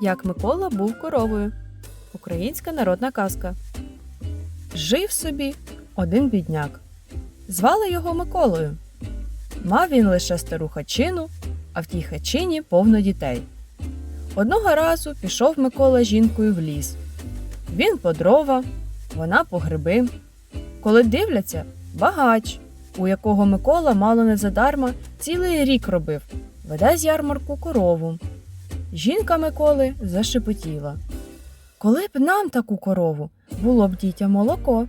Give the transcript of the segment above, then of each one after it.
Як Микола був коровою. Українська народна казка. Жив собі один бідняк. Звали його Миколою. Мав він лише стару хачину, а в тій хачині повно дітей. Одного разу пішов Микола жінкою в ліс. Він по дрова, вона по гриби. Коли дивляться, багач, у якого Микола мало не задарма цілий рік робив, веде з ярмарку корову. Жінка Миколи зашепотіла. Коли б нам таку корову, було б дітям молоко.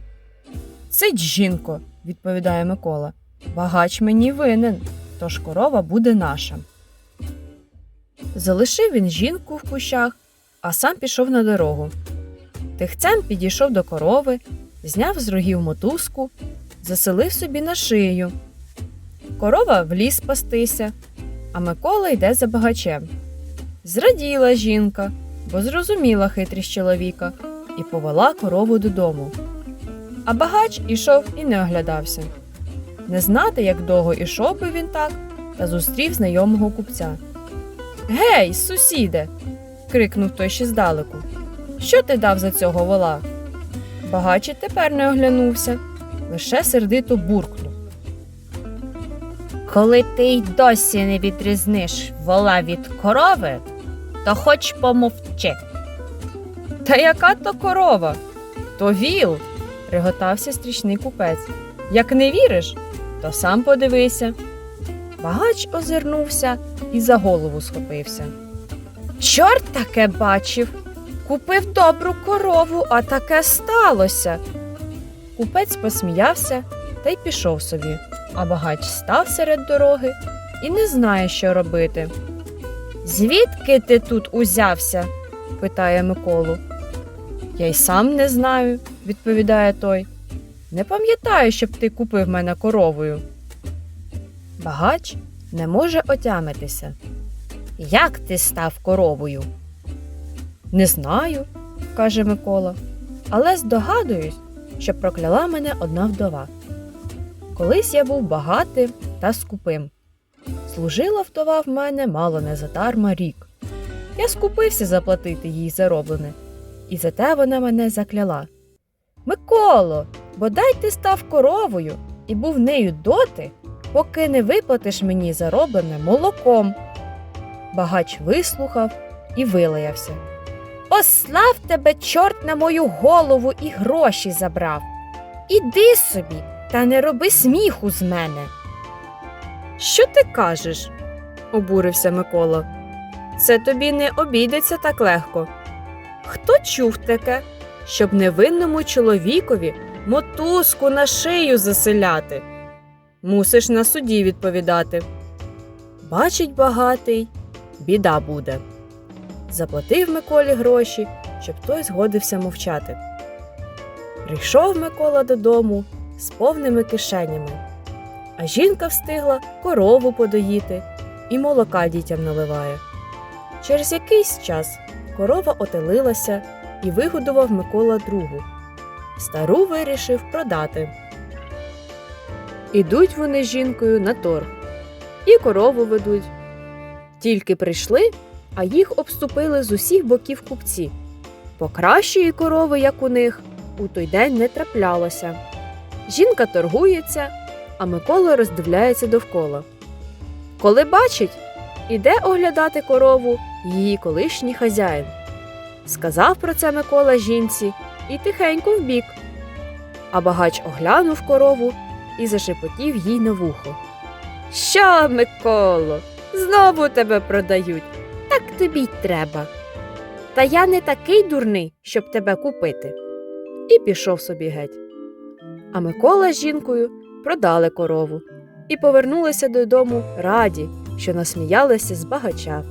Сидь, жінко, відповідає Микола. Багач мені винен, тож корова буде наша. Залишив він жінку в кущах, а сам пішов на дорогу. Тихцем підійшов до корови, зняв з рогів мотузку, заселив собі на шию. Корова в ліс пастися, а Микола йде за багачем. Зраділа жінка, бо зрозуміла хитрість чоловіка і повела корову додому. А багач ішов і не оглядався. Не знати, як довго ішов би він так, та зустрів знайомого купця. Гей, сусіде. крикнув той ще здалеку. Що ти дав за цього вола? Багач і тепер не оглянувся, лише сердито буркнув. Коли ти й досі не відрізниш вола від корови, то хоч помовчи. Та яка то корова? То віл, реготався стрічний купець. Як не віриш, то сам подивися. Багач озирнувся і за голову схопився. Чорт таке бачив. Купив добру корову, а таке сталося. Купець посміявся та й пішов собі, а багач став серед дороги і не знає, що робити. Звідки ти тут узявся? питає Миколу. Я й сам не знаю, відповідає той. Не пам'ятаю, щоб ти купив мене коровою. Багач не може отямитися. Як ти став коровою? Не знаю, каже Микола, але здогадуюсь, що прокляла мене одна вдова. Колись я був багатим та скупим. Служила вдова в мене мало не задарма рік. Я скупився заплатити їй зароблене, і зате вона мене закляла. Миколо, бодай ти став коровою і був нею доти, поки не виплатиш мені зароблене молоком. Багач вислухав і вилаявся. Послав тебе чорт на мою голову і гроші забрав. Іди собі та не роби сміху з мене. Що ти кажеш? обурився Микола. Це тобі не обійдеться так легко. Хто чув таке, щоб невинному чоловікові мотузку на шию заселяти? Мусиш на суді відповідати. Бачить багатий, біда буде. Заплатив Миколі гроші, щоб той згодився мовчати. Прийшов Микола додому з повними кишенями, а жінка встигла корову подоїти і молока дітям наливає. Через якийсь час корова отелилася і вигодував Микола другу. Стару вирішив продати. Ідуть вони з жінкою на торг і корову ведуть. Тільки прийшли, а їх обступили з усіх боків купці. Бо кращої корови, як у них, у той день не траплялося. Жінка торгується, а Микола роздивляється довкола. Коли бачить, іде оглядати корову її колишній хазяїн. Сказав про це Микола жінці і тихенько вбік. А багач оглянув корову і зашепотів їй на вухо. Що, Миколо, знову тебе продають. Так тобі й треба. Та я не такий дурний, щоб тебе купити. І пішов собі геть. А Микола з жінкою продали корову і повернулися додому раді, що насміялися з багача.